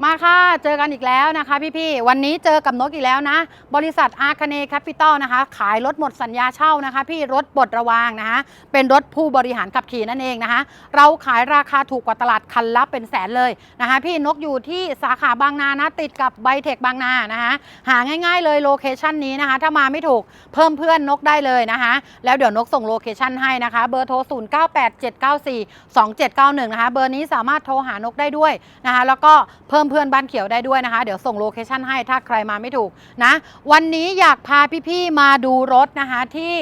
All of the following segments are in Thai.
มาค่ะ เจอกันอีกแล้วนะคะพี่ๆ วันนี้เจอกับนกอีกแล้วนะ บริษัทอาคเนแคปิตอลนะคะ ขายรถหมดสัญญาเช่านะคะ พี่รถปลดระวางนะคะ เป็นรถผู้บริหารขับขี่นั่นเองนะคะ เราขายราคาถูกกว่าตลาดคันละเป็นแสนเลยนะคะ พี่นกอยู่ที่สาขาบางนานะ ติดกับไบเทคบางนานะคะ หาง่ายๆเลยโลเคชันนี้นะคะ ถ้ามาไม่ถูกเพิ่มเพื่อนนกได้เลยนะคะ แล้วเดี๋ยวนกส่งโลเคชันให้นะคะ เบอร์โทร 0987942791 นะคะ เบอร์นี้สามารถโทรหานกได้ด้วยนะคะ แล้วก็เพิ่มพื่อนบ้านเขียวได้ด้วยนะคะ เดี๋ยวส่งโลเคชันให้ถ้าใครมาไม่ถูกนะ วันนี้อยากพาพี่ๆมาดูรถนะคะที่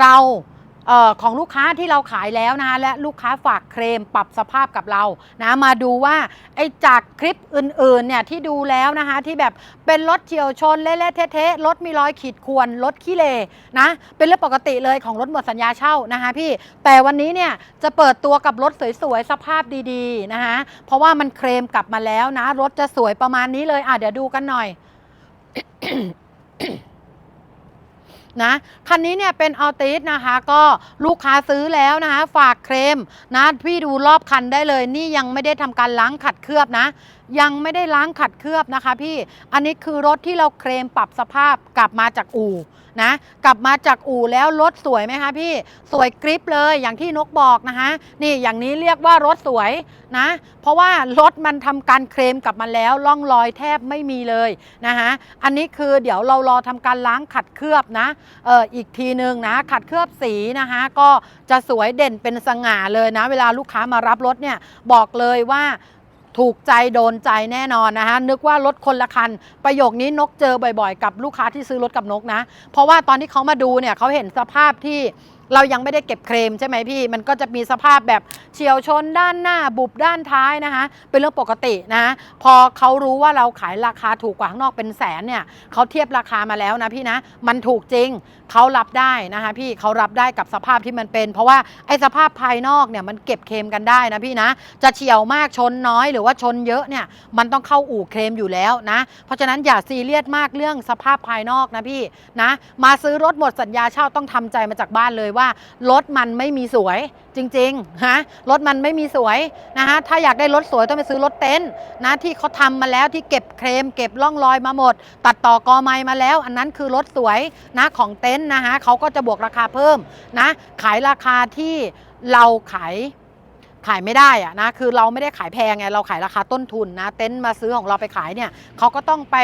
เรา ออของลูกค้าที่เราขายแล้วนะและลูกค้าฝากเคลมปรับสภาพกับเรานะมาดูว่าไอ้จากคลิปอื่นๆเนี่ยที่ดูแล้วนะคะที่แบบเป็นรถเฉียวชนเละๆเทะๆรถมีรอยขีดข่วนรถขี้เลนะเป็นเรื่องปกติเลยของรถหมดสัญญาเช่านะคะพี่แต่วันนี้เนี่ยจะเปิดตัวกับรถสวยๆสภาพดีๆนะคะเพราะว่ามันเคลมกลับมาแล้วนะรถจะสวยประมาณนี้เลยอะเดี๋ยวดูกันหน่อย นะ คันนี้เนี่ยเป็นออลติสนะคะ ก็ลูกค้าซื้อแล้วนะคะ ฝากเคลมนะพี่ดูรอบคันได้เลย นี่ยังไม่ได้ทำการล้างขัดเคลือบนะ ยังไม่ได้ล้างขัดเคลือบนะคะ พี่อันนี้คือรถที่เราเคลมปรับสภาพกลับมาจากอู่นะกลับมาจากอู่แล้วรถสวยไหมคะพี่สวยกริปเลยอย่างที่นกบอกนะคะนี่อย่างนี้เรียกว่ารถสวยนะ เพราะว่ารถมันทำการเคลมกลับมาแล้วล่องรอยแทบไม่มีเลยนะคะอันนี้คือเดี๋ยวเรารอทำการล้างขัดเคลือบนะเอออีกทีหนึ่งนะขัดเคลือบสีนะคะก็จะสวยเด่นเป็นสง่าเลยนะ เวลาลูกค้ามารับรถเนี่ยบอกเลยว่า ถูกใจโดนใจแน่นอนนะคะนึกว่ารถคนละคัน ประโยคนี้นกเจอบ่อยๆ กับลูกค้าที่ซื้อรถกับนกนะ เพราะว่าตอนที่เขามาดูเนี่ยเขาเห็นสภาพที่ เรายังไม่ได้เก็บเคลมใช่ไหมพี่ มันก็จะมีสภาพแบบเฉียวชนด้านหน้าบุบด้านท้ายนะคะ เป็นเรื่องปกตินะ พอเขารู้ว่าเราขายราคาถูกกว่าข้างนอกเป็นแสนเนี่ยเขาเทียบราคามาแล้วนะพี่นะ มันถูกจริงเขารับได้นะคะพี่เขารับได้กับสภาพที่มันเป็น เพราะว่าไอ้สภาพภายนอกเนี่ยมันเก็บเคลมกันได้นะพี่นะ จะเฉียวมากชนน้อยหรือว่าชนเยอะเนี่ยมันต้องเข้าอู่เคลมอยู่แล้วนะ เพราะฉะนั้นอย่าซีเรียสมากเรื่องสภาพภายนอกนะพี่นะ มาซื้อรถหมดสัญญาเช่าต้องทำใจมาจากบ้านเลยว่ารถมันไม่มีสวยจริงๆฮะรถมันไม่มีสวยนะฮะถ้าอยากได้รถสวยต้องไปซื้อรถเต็นท์นะที่เขาทำมาแล้วที่เก็บเคลมเก็บร่องรอยมาหมด ตัดต่อกอไม้มาแล้ว อันนั้นคือรถสวยนะของเต็นท์นะฮะเขาก็จะบวกราคาเพิ่มนะขายราคาที่เราขาย ขายไม่ได้อะนะคือเราไม่ได้ขายแพงไงเราขายราคาต้นทุนนะเต็นท์มาซื้อของเราไปขายเนี่ยเขาก็ต้องไป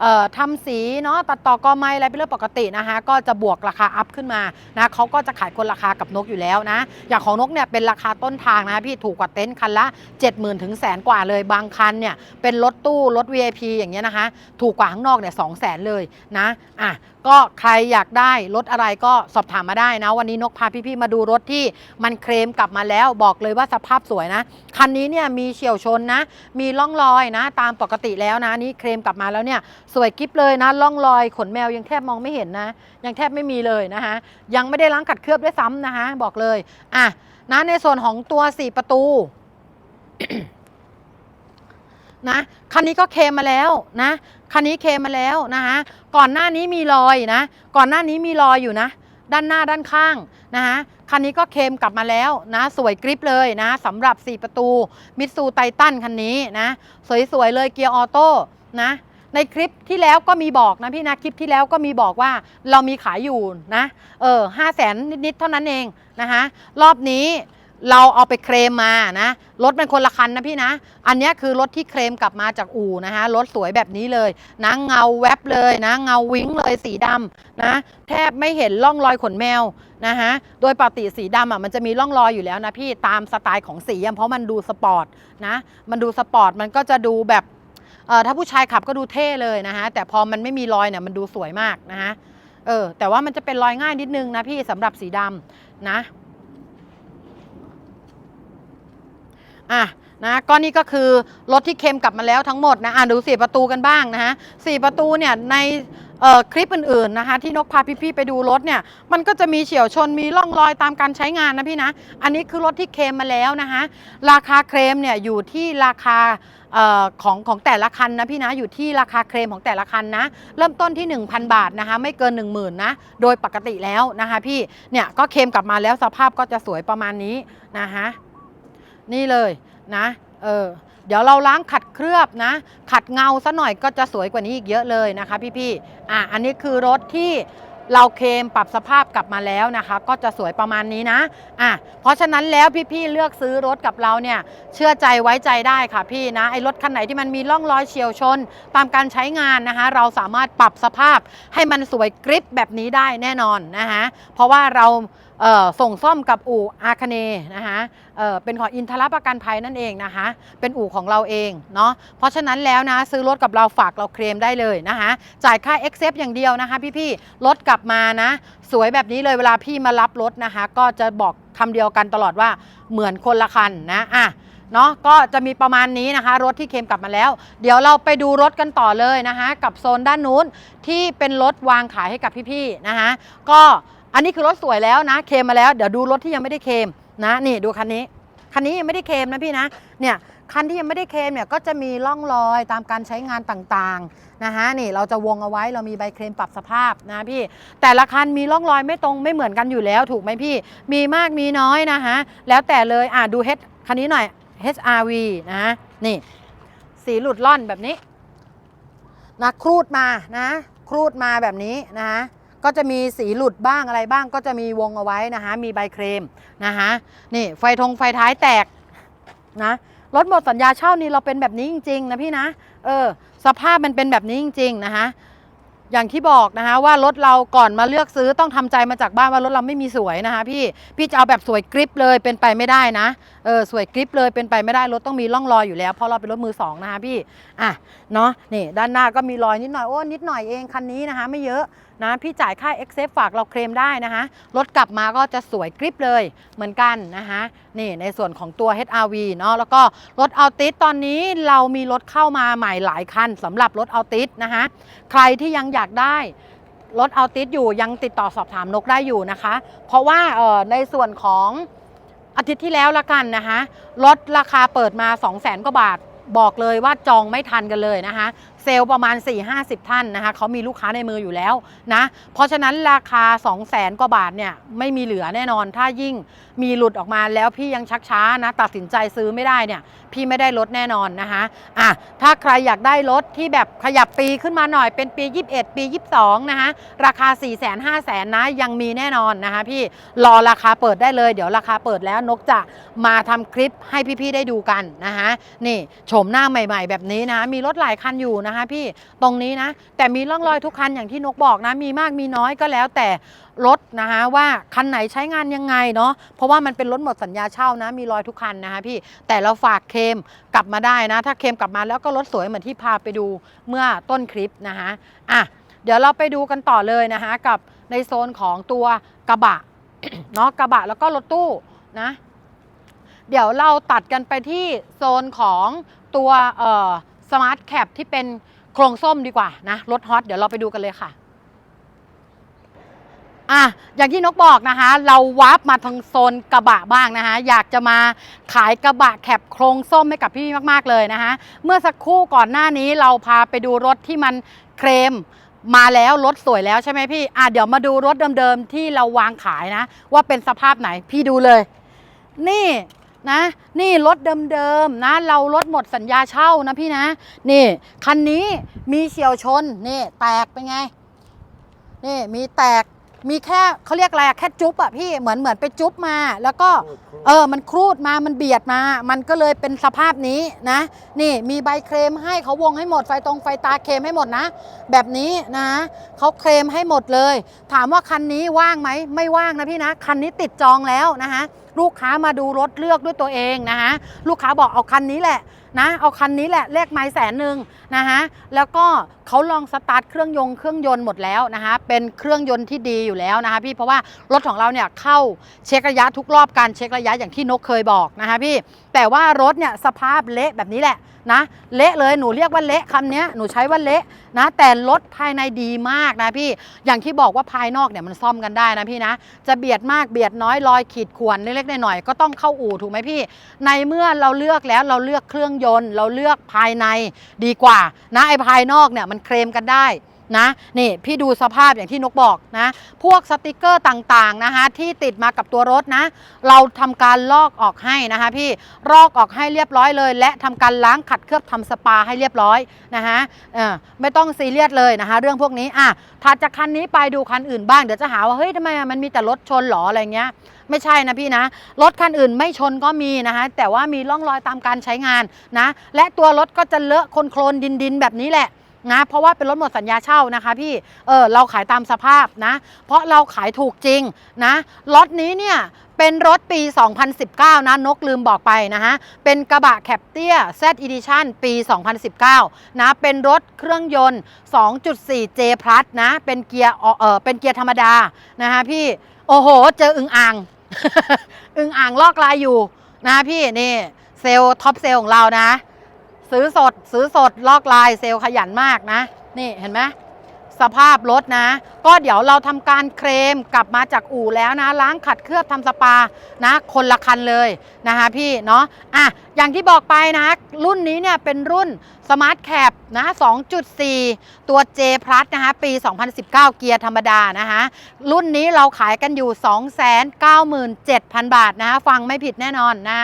เอ่อทำสีเนาะตัดต่อกอไม้อะไรเป็นเรื่องปกตินะคะก็จะบวกราคาอัพขึ้นมานะเขาก็จะขายคนราคากับนกอยู่แล้วนะอย่างของนกเนี่ยเป็นราคาต้นทางนะพี่ถูกกว่าเต็นท์คันละ 70,000 ถึงแสนกว่าเลยบางคันเนี่ยเป็นรถตู้รถ VIP อย่างเงี้ยนะคะถูกกว่าข้างนอกเนี่ยสองแสนเลยนะอะก็ใครอยากได้รถอะไรก็สอบถามมาได้นะ วันนี้นกพาพี่ๆมาดูรถที่มันเคลมกลับมาแล้วบอกเลยว่าสภาพสวยนะ คันนี้เนี่ยมีเฉียวชนนะ มีร่องรอยนะ ตามปกติแล้วนะนี่เคลมกลับมาแล้วเนี่ยสวยกิ๊บเลยนะร่องรอยขนแมวยังแทบมองไม่เห็นนะ ยังแทบไม่มีเลยนะคะยังไม่ได้ล้างขัดเคลือบด้วยซ้ำนะคะบอกเลยอะนะในส่วนของตัว 4 ประตูนะคันนี้ก็เคลมมาแล้วนะ คันนี้เคมาแล้วนะคะก่อนหน้านี้มีรอยนะ ก่อนหน้านี้มีรอยอยู่นะ ด้านหน้าด้านข้างนะคะคันนี้ก็เคมกลับมาแล้วนะสวยกริปเลยนะสำหรับ 4 ประตูมิตซูไททันคันนี้นะสวยๆเลยเกียร์ออโต้นะในคลิปที่แล้วก็มีบอกนะพี่นะคลิปที่แล้วก็มีบอกว่าเรามีขายอยู่นะเออห้าแสนนิดๆเท่านั้นเองนะคะรอบนี้ เราเอาไปเคลมมานะรถเป็นคนละคันนะพี่นะ อันนี้คือรถที่เคลมกลับมาจากอู่นะคะรถสวยแบบนี้เลยนะเงาแวบเลยนะ เงาวิ้งเลยสีดำนะแทบไม่เห็นร่องรอยขนแมวนะคะโดยปกติสีดำอะมันจะมีร่องรอยอยู่แล้วนะพี่ตามสไตล์ของสีเพราะมันดูสปอร์ตนะมันดูสปอร์ตมันก็จะดูแบบเออถ้าผู้ชายขับก็ดูเท่เลยนะคะแต่พอมันไม่มีรอยเนี่ยมันดูสวยมากนะคะเออแต่ว่ามันจะเป็นรอยง่ายนิดนึงนะพี่สำหรับสีดำนะ อะนะก็นี่ก็คือรถที่เค็มกลับมาแล้วทั้งหมดนะอะดูสี่ประตูกันบ้างนะฮะสี่ประตูเนี่ยในคลิปอื่นๆนะคะที่นกพาพี่ๆไปดูรถเนี่ยมันก็จะมีเฉียวชนมีร่องรอยตามการใช้งานนะพี่นะอันนี้คือรถที่เคลมมาแล้วนะคะราคาเคลมเนี่ยอยู่ที่ราคาออของของแต่ละคันนะพี่นะอยู่ที่ราคาเคลมของแต่ละคันนะเริ่มต้นที่ 1,000 บาทนะคะไม่เกิน 10,000นะโดยปกติแล้วนะคะพี่เนี่ยก็เคลมกลับมาแล้วสภาพก็จะสวยประมาณนี้นะคะ นี่เลยนะเออเดี๋ยวเราล้างขัดเคลือบนะ ขัดเงาซะหน่อยก็จะสวยกว่านี้อีกเยอะเลยนะคะพี่ๆอะอันนี้คือรถที่เราเคมปรับสภาพกลับมาแล้วนะคะ ก็จะสวยประมาณนี้นะอะเพราะฉะนั้นแล้วพี่ๆเลือกซื้อรถกับเราเนี่ยเชื่อใจไว้ใจได้ค่ะพี่นะไอ้รถคันไหนที่มันมีร่องรอยเฉียวชน ตามการใช้งานนะคะ เราสามารถปรับสภาพให้มันสวยกริปแบบนี้ได้แน่นอนนะคะเพราะว่าเรา ส่งซ่อมกับอู่อาคเนนะคะเเป็นของอินทรประกันภัยนั่นเองนะคะเป็นอู่ของเราเองเนาะเพราะฉะนั้นแล้วนะซื้อรถกับเราฝากเราเคลมได้เลยนะคะจ่ายค่า e x c e p t อย่างเดียวนะคะพี่ๆรถกลับมานะสวยแบบนี้เลยเวลาพี่มารับรถนะคะก็จะบอกคำเดียวกันตลอดว่าเหมือนคนละคันนะอะเนาะก็จะมีประมาณนี้นะคะ รถที่เคลมกลับมาแล้ว เดี๋ยวเราไปดูรถกันต่อเลยนะคะ กับโซนด้านนู้นที่เป็นรถวางขายให้กับพี่ๆนะคะก็ อันนี้คือรถสวยแล้วนะ เคลมมาแล้ว เดี๋ยวดูรถที่ยังไม่ได้เคลมนะ นี่ดูคันนี้ คันนี้ยังไม่ได้เคลมนะพี่นะ เนี่ยคันที่ยังไม่ได้เคลมเนี่ยก็จะมีร่องรอยตามการใช้งานต่างๆนะคะนี่เราจะวงเอาไว้เรามีใบเคลมปรับสภาพนะพี่ แต่ละคันมีร่องรอยไม่ตรงไม่เหมือนกันอยู่แล้วถูกไหมพี่ มีมากมีน้อยนะคะแล้วแต่เลยอะดูเฮดคันนี้หน่อย HRV นะนี่ สีหลุดล่อนแบบนี้นะครูดมานะ ครูดมาแบบนี้นะคะ ก็จะมีสีหลุดบ้างอะไรบ้าง ก็จะมีวงเอาไว้นะคะมีใบเคลมนะคะนี่ไฟทงไฟท้ายแตกนะรถหมดสัญญาเช่านี่เราเป็นแบบนี้จริง ๆ นะพี่นะเออสภาพมันเป็นแบบนี้จริง ๆ นะคะอย่างที่บอกนะคะว่ารถเราก่อนมาเลือกซื้อต้องทำใจมาจากบ้านว่ารถเราไม่มีสวยนะคะพี่พี่จะเอาแบบสวยกริปเลยเป็นไปไม่ได้นะเออสวยกริปเลยเป็นไปไม่ได้รถต้องมีร่องรอยอยู่แล้วเพราะเราเป็นรถมือสองนะคะพี่อะเนาะนี่ด้านหน้าก็มีรอยนิดหน่อยโอ้นิดหน่อยเองคันนี้นะคะไม่เยอะ นะพี่จ่ายค่า e x c e p ฝากเราเคลมได้นะคะรถกลับมาก็จะสวยกริปเลยเหมือนกันนะคะนี่ในส่วนของตัว HRV เนาะแล้วก็รถเอัลติสตอนนี้เรามีรถเข้ามาใหม่หลายคันสำหรับรถเอัลติสนะคะใครที่ยังอยากได้รถเอาติสอยู่ยังติดต่อสอบถามนกได้อยู่นะคะ เพราะว่าออในส่วนของอาทิตย์ที่แล้วละกันนะคะรถราคาเปิดมา 2 0 0 0 0 0กว่าบาทบอกเลยว่าจองไม่ทันกันเลยนะคะ เซลล์ประมาณ 4-50 ท่านนะคะเขามีลูกค้าในมืออยู่แล้วนะเพราะฉะนั้นราคา 2 0 0 0 0 0กว่าบาทเนี่ยไม่มีเหลือแน่นอน ถ้ายิ่งมีหลุดออกมาแล้วพี่ยังชักช้านะตัดสินใจซื้อไม่ได้เนี่ยพี่ไม่ได้ลดแน่นอนนะคะอะถ้าใครอยากได้รถที่แบบขยับปีขึ้นมาหน่อยเป็นปี 21 ปี 22 นะคะราคา 4 0 0 0 0 0 5 0 0 0 0นะยังมีแน่นอนนะคะพี่รอราคาเปิดได้เลยเดี๋ยวราคาเปิดแล้วนกจะมาทำคลิปให้พี่ๆได้ดูกันนะคะนี่โฉมหน้าใหม่ ๆ แบบนี้นะมีรถหลายคันอยู่นะคะพี่ตรงนี้นะ แต่มีร่องรอยทุกคันอย่างที่นกบอกนะ มีมากมีน้อยก็แล้วแต่รถนะคะว่าคันไหนใช้งานยังไงเนาะเพราะว่ามันเป็นรถหมดสัญญาเช่านะ มีรอยทุกคันนะคะพี่แต่เราฝากเคมกลับมาได้นะ ถ้าเคมกลับมาแล้วก็รถสวยเหมือนที่พาไปดูเมื่อต้นคลิปนะคะอะเดี๋ยวเราไปดูกันต่อเลยนะคะกับในโซนของตัวกระบะเนาะกระบะแล้วก็รถตู้นะ เดี๋ยวเราตัดกันไปที่โซนของตัวเอ่อ สมาร์ทแคปที่เป็นโครงส้มดีกว่านะรถฮอตเดี๋ยวเราไปดูกันเลยค่ะอะอย่างที่นกบอกนะคะ เราวาร์ปมาทางโซนกระบะบ้างนะคะอยากจะมาขายกระบะแคปโครงส้มให้กับพี่มากๆเลยนะคะ เมื่อสักครู่ก่อนหน้านี้เราพาไปดูรถที่มันเคลมมาแล้วรถสวยแล้วใช่ไหมพี่อะเดี๋ยวมาดูรถเดิมๆที่เราวางขายนะ ว่าเป็นสภาพไหนพี่ดูเลย นี่ นะ นี่รถเดิมๆนะ เรารถหมดสัญญาเช่านะพี่นะ นี่คันนี้มีเฉียวชนนี่แตกเป็นไง นี่มีแตกมีแค่เขาเรียกอะไรอะแค่จุ๊บอะพี่เหมือนเหมือนไปจุ๊บมา แล้วก็เออมันครูดมามันเบียดมา มันก็เลยเป็นสภาพนี้นะ นี่มีใบเคลมให้เขาวงให้หมดไฟตรงไฟตาเคลมให้หมดนะ แบบนี้นะเขาเคลมให้หมดเลย ถามว่าคันนี้ว่างไหมไม่ว่างนะพี่นะ คันนี้ติดจองแล้วนะคะลูกค้ามาดูรถเลือกด้วยตัวเองนะคะลูกค้าบอกเอาคันนี้แหละนะเอาคันนี้แหละเลขไม้แสนหนึ่งนะคะแล้วก็ เขาลองสตาร์ทเครื่องยนต์เครื่องยนต์หมดแล้วนะคะเป็นเครื่องยนต์ที่ดีอยู่แล้วนะคะพี่เพราะว่ารถของเราเนี่ยเข้าเช็คระยะทุกรอบการเช็คระยะอย่างที่นกเคยบอกนะคะพี่แต่ว่ารถเนี่ยสภาพเละแบบนี้แหละนะเละเลยหนูเรียกว่าเละคำนี้หนูใช้ว่าเละนะแต่รถภายในดีมากนะพี่อย่างที่บอกว่าภายนอกเนี่ยมันซ่อมกันได้นะพี่นะจะเบียดมากเบียดน้อยรอยขีดข่วนเล็กๆหน่อยๆก็ต้องเข้าอู่ถูกไหมพี่ ในเมื่อเราเลือกแล้วเราเลือกเครื่องยนต์ เราเลือกภายในดีกว่านะไอ้ภายนอกเนี่ยมันเคลมกันได้นะนี่พี่ดูสภาพอย่างที่นกบอกนะ พวกสติกเกอร์ต่างๆนะคะที่ติดมากับตัวรถนะ เราทำการลอกออกให้นะคะพี่ลอกออกให้เรียบร้อยเลย และทำการล้างขัดเคลือบทำสปาให้เรียบร้อยนะคะไม่ต้องซีเรียสเลยนะคะ เรื่องพวกนี้อะถัดจากคันนี้ไปดูคันอื่นบ้างเดี๋ยวจะหาว่าเฮ้ยทำไมมันมีแต่รถชนหรออะไรเงี้ยไม่ใช่นะพี่นะ รถคันอื่นไม่ชนก็มีนะคะแต่ว่ามีร่องรอยตามการใช้งานนะ และตัวรถก็จะเลอะโคลนโคลนดินดินแบบนี้แหละ นะเพราะว่าเป็นรถหมดสัญญาเช่านะคะพี่เออเราขายตามสภาพนะ เพราะเราขายถูกจริงนะรถนี้เนี่ยเป็นรถปี 2019 นะ นกลืมบอกไปนะฮะ เป็นกระบะแคปเตีย Z Edition ปี 2019 นะ เป็นรถเครื่องยนต์ 2.4 J Plus นะ เป็นเกียร์เออเป็นเกียร์ธรรมดา นะฮะพี่ โอ้โห เจออึงอ่าง อึงอ่างลอกลายอยู่ นะพี่ นี่ เซลท็อปเซลของเรานะ ซื้อสด ซื้อสดลอกลายเซลล์ขยันมากนะ นี่เห็นไหม สภาพรถนะ ก็เดี๋ยวเราทำการเคลมกลับมาจากอู่แล้วนะ ล้างขัดเคลือบทำสปานะ คนละคันเลยนะคะพี่เนาะอะอย่างที่บอกไปนะ รุ่นนี้เนี่ยเป็นรุ่น Smart Cap นะ 2.4 ตัว J Plus นะคะปี 2019 เกียร์ธรรมดานะคะรุ่นนี้เราขายกันอยู่ 297,000 บาทนะคะฟังไม่ผิดแน่นอนนะ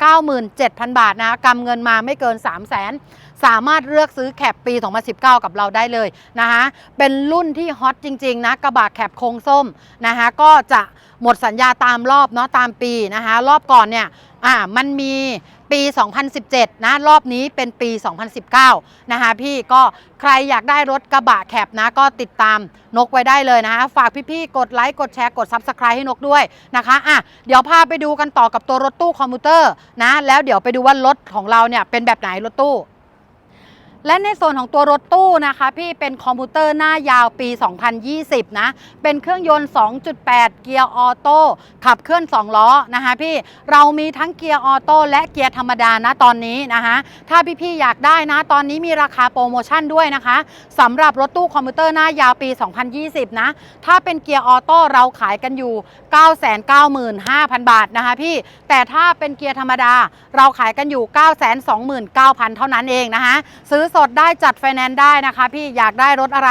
297,000 บาทนะคะกำเงินมาไม่เกิน 3 0 0 0 0 0 สามารถเลือกซื้อแคปปี 2019 กับเราได้เลยนะคะเป็นรุ่นที่ฮอตจริงๆนะกระบะแคปโครงส้มนะคะก็จะหมดสัญญาตามรอบเนาะตามปีนะคะรอบก่อนเนี่ยอ่ามันมีปี 2017 นะรอบนี้เป็นปี 2019 นะคะพี่ก็ใครอยากได้รถกระบะแคปนะก็ติดตามนกไว้ได้เลยนะคะ ฝากพี่ๆ กดไลค์ กดแชร์ กด Subscribe ให้นกด้วยนะคะอะเดี๋ยวพาไปดูกันต่อกับตัวรถตู้คอมพิวเตอร์นะแล้วเดี๋ยวไปดูว่ารถของเราเนี่ยเป็นแบบไหนรถตู้ และในส่วนของตัวรถตู้นะคะพี่เป็นคอมพิวเตอร์หน้ายาวปี 2020 นะ เป็นเครื่องยนต์ 2.8 เกียร์ออโต้ขับเคลื่อน 2 ล้อนะคะพี่เรามีทั้งเกียร์ออโต้และเกียร์ธรรมดานะตอนนี้นะคะถ้าพี่ๆอยากได้นะตอนนี้มีราคาโปรโมชั่นด้วยนะคะสำหรับรถตู้คอมพิวเตอร์หน้ายาวปี 2020 นะ ถ้าเป็นเกียร์ออโต้เราขายกันอยู่ 995,000 บาทนะคะพี่แต่ถ้าเป็นเกียร์ธรรมดาเราขายกันอยู่ 929,000 เท่านั้นเองนะคะซื้อสดได้จัดไฟแนนซ์ได้นะคะ พี่อยากได้รถอะไร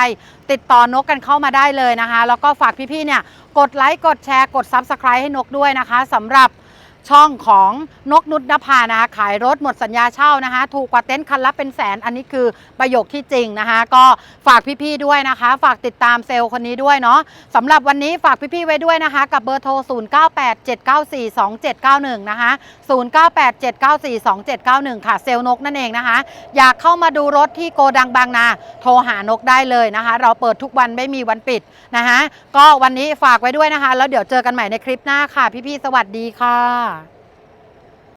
ติดต่อนกกันเข้ามาได้เลยนะคะ แล้วก็ฝากพี่ๆเนี่ยกดไลค์กดแชร์กด Subscribe ให้นกด้วยนะคะสำหรับ ช่องของนกนุชนภานะคะขายรถหมดสัญญาเช่านะคะ ถูกกว่าเต็นท์คันละเป็นแสน อันนี้คือประโยคที่จริงนะคะ ก็ฝากพี่ๆด้วยนะคะ ฝากติดตามเซลล์คนนี้ด้วยเนาะสำหรับวันนี้ฝากพี่ๆไว้ด้วยนะคะ กับเบอร์โทร 0987942791 นะคะ 0987942791 ค่ะเซลล์นกนั่นเองนะคะ อยากเข้ามาดูรถที่โกดังบางนา โทรหานกได้เลยนะคะ เราเปิดทุกวันไม่มีวันปิดนะคะก็วันนี้ฝากไว้ด้วยนะคะ แล้วเดี๋ยวเจอกันใหม่ในคลิปหน้าค่ะ พี่ๆสวัสดีค่ะ